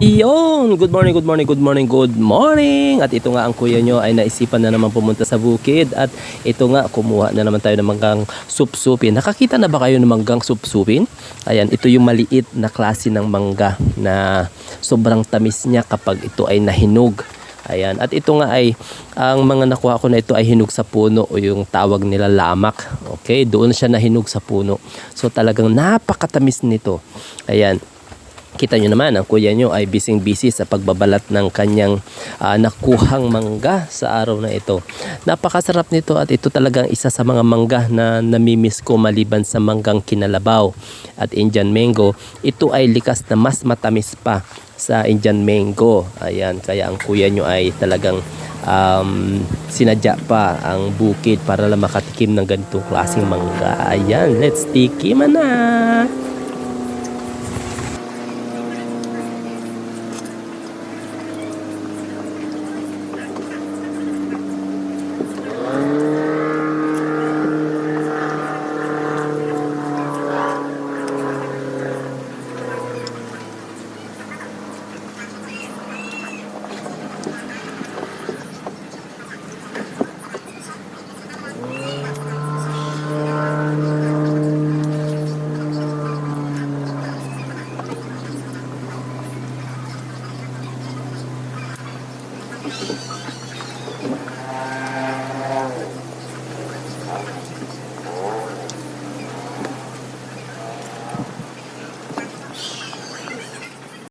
Iyon! Good morning, good morning, good morning, good morning! At ito nga ang kuya nyo ay naisipan na naman pumunta sa bukid at ito nga kumuha na naman tayo ng manggang supsupin. Nakakita na ba kayo ng manggang supsupin? Ayan, ito yung maliit na klase ng mangga na sobrang tamis niya kapag ito ay nahinog. Ayan, at ito nga ay ang mga nakuha ko na ito ay hinog sa puno o yung tawag nila lamak. Okay, doon siya nahinog sa puno. So talagang napakatamis nito. Ayan. Kita nyo naman, ang kuya nyo ay busy-busy sa pagbabalat ng kanyang ah, nakuhang mangga sa araw na ito. Napakasarap nito at ito talagang isa sa mga mangga na namimiss ko maliban sa manggang kinalabaw at Indian mango. Ito ay likas na mas matamis pa sa Indian mango. Ayan, kaya ang kuya nyo ay talagang um, sinadya pa ang bukid para lang makatikim ng ganitong klaseng mangga. Ayan, let's tikim na!